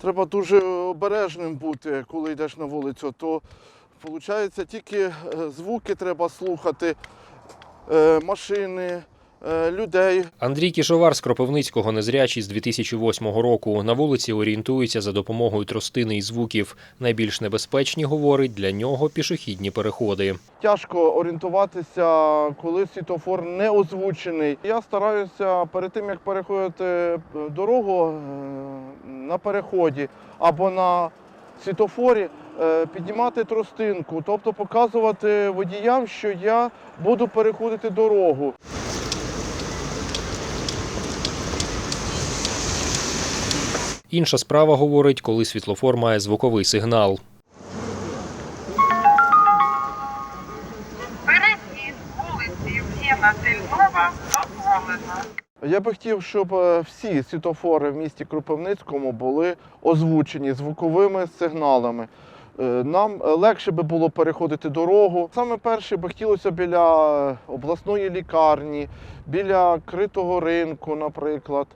треба дуже обережним бути, коли йдеш на вулицю. То виходить, тільки е, звуки треба слухати, е, машини, людей. Андрій Кішовар з Кропивницького незрячий з 2008 року. На вулиці орієнтується за допомогою тростини і звуків. Найбільш небезпечні, говорить, для нього пішохідні переходи. Тяжко орієнтуватися, коли світофор не озвучений. Я стараюся перед тим, як переходити е, дорогу е, на переході або на світофорі, е, піднімати тростинку, тобто показувати водіям, що я буду переходити дорогу. Інша справа, говорить, коли світлофор має звуковий сигнал. Перехід вулиці Євгена Тельнова дозволено. Я би хотів, щоб е, всі світофори в місті Кропивницькому були озвучені звуковими сигналами. Е, Нам е, легше би було переходити дорогу. Саме перше би хотілося біля е, обласної лікарні, біля критого ринку, наприклад.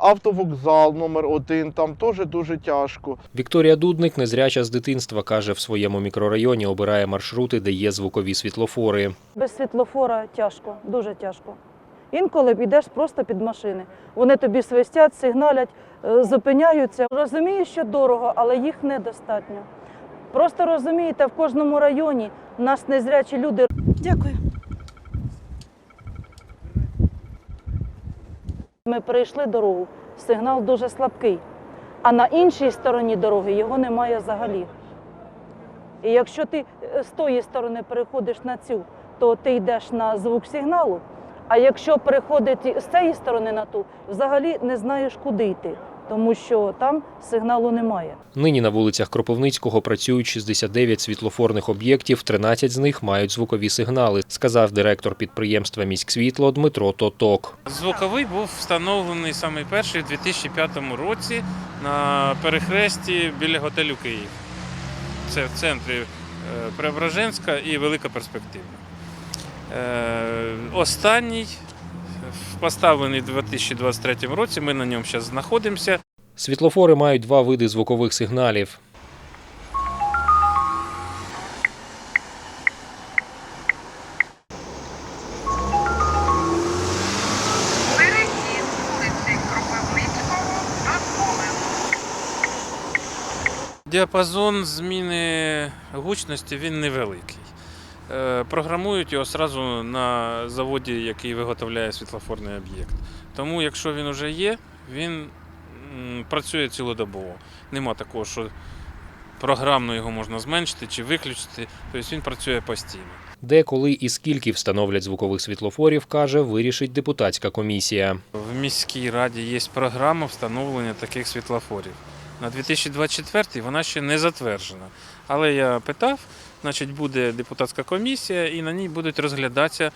Автовокзал номер один, там теж дуже тяжко. Вікторія Дудник, незряча з дитинства, каже, в своєму мікрорайоні обирає маршрути, де є звукові світлофори. Без світлофора тяжко, дуже тяжко. Інколи йдеш просто під машини. Вони тобі свистять, сигналять, зупиняються. Розумію, що дорого, але їх недостатньо. Просто розумієте, в кожному районі в нас незрячі люди. Дякую. Ми перейшли дорогу, сигнал дуже слабкий, а на іншій стороні дороги його немає взагалі. І якщо ти е, з тої сторони переходиш на цю, то ти йдеш на звук сигналу. А якщо переходити з цієї сторони на ту, взагалі не знаєш, куди йти, тому що там сигналу немає. Нині на вулицях Кропивницького працюють 69 світлофорних об'єктів, 13 з них мають звукові сигнали, сказав директор підприємства «Міськсвітло» Дмитро Тоток. Звуковий був встановлений саме перший у 2005 році на перехресті біля готелю Київ. Це в центрі е, Преображенська і Велика Перспектива. Е, Останній поставлений у 2023 році. Ми на ньому зараз знаходимося. Світлофори мають два види звукових сигналів. Діапазон зміни гучності він невеликий. Е, Програмують його одразу на заводі, який виготовляє світлофорний об'єкт. Тому, якщо він вже є, він працює цілодобово. Нема такого, що програмно його можна зменшити чи виключити, тобто він працює постійно. Де, коли і скільки встановлять звукових світлофорів, каже, вирішить депутатська комісія. В міській раді є програма встановлення таких світлофорів. На 2024 вона ще не затверджена. Але я питав, значить, буде депутатська комісія, і на ній будуть розглядатися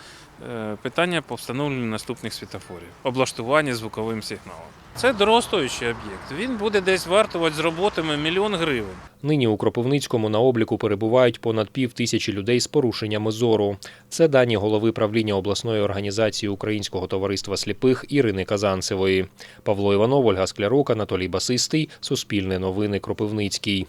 е, питання по встановленню наступних світлофорів, облаштування звуковим сигналом. Це дорогостоючий об'єкт. Він буде десь вартувати з роботами мільйон гривень. Нині у Кропивницькому на обліку перебувають понад пів тисячі людей з порушеннями зору. Це дані голови правління обласної організації Українського товариства сліпих Ірини Казанцевої. Павло Іванов, Ольга Склярук, Анатолій Басистий. Суспільне новини Кропивницький.